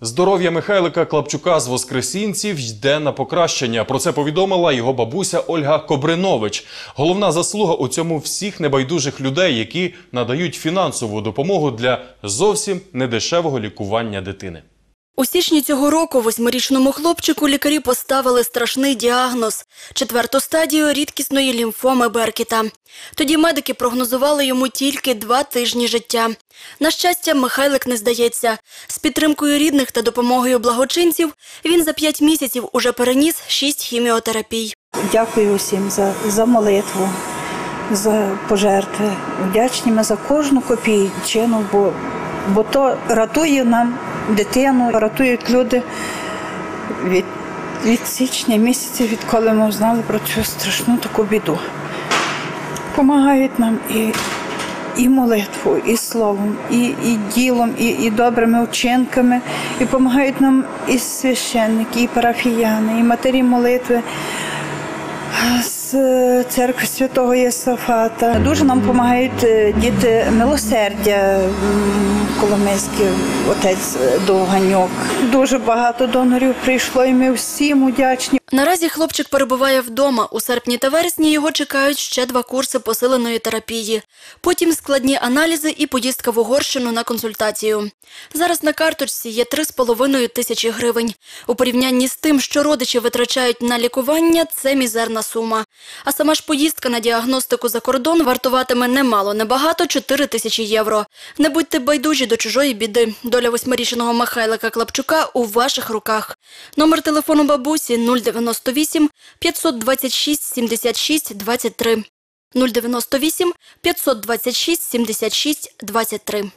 Здоров'я Михайлика Клапчука з Воскресінців йде на покращення. Про це повідомила його бабуся Ольга Кобринович. Головна заслуга у цьому всіх небайдужих людей, які надають фінансову допомогу для зовсім недешевого лікування дитини. У січні цього року восьмирічному хлопчику лікарі поставили страшний діагноз – четверту стадію рідкісної лімфоми Беркіта. Тоді медики прогнозували йому тільки два тижні життя. На щастя, Михайлик не здається. З підтримкою рідних та допомогою благочинців він за п'ять місяців уже переніс шість хіміотерапій. Дякую усім за, за молитву, за пожертви. Вдячні ми за кожну копійчину, бо, бо то рятує нам дитину, рятують люди від, від січня місяця, відколи ми знали про цю страшну таку біду. Помагають нам і, і молитвою, і словом, і, і ділом, і, і добрими вчинками, і допомагають нам і священники, і парафіяни, і матері молитви з церкви святого Єсафата. Дуже нам допомагають е, діти милосердя Коломийський отець Довганьок. Дуже багато донорів прийшло, і ми всім удячні. Наразі хлопчик перебуває вдома. У серпні та вересні його чекають ще два курси посиленої терапії. Потім складні аналізи і поїздка в Угорщину на консультацію. Зараз на карточці є 3,5 тисячі гривень. У порівнянні з тим, що родичі витрачають на лікування, це мізерна сума. А сама ж поїздка на діагностику за кордон вартуватиме немало, небагато 4 тисячі євро. Не будьте байдужі до чужої біди. Доля восьмирічного Михайлика Клапчука у ваших руках. Номер телефону бабусі 098 526 76 23. 098 526 76 23.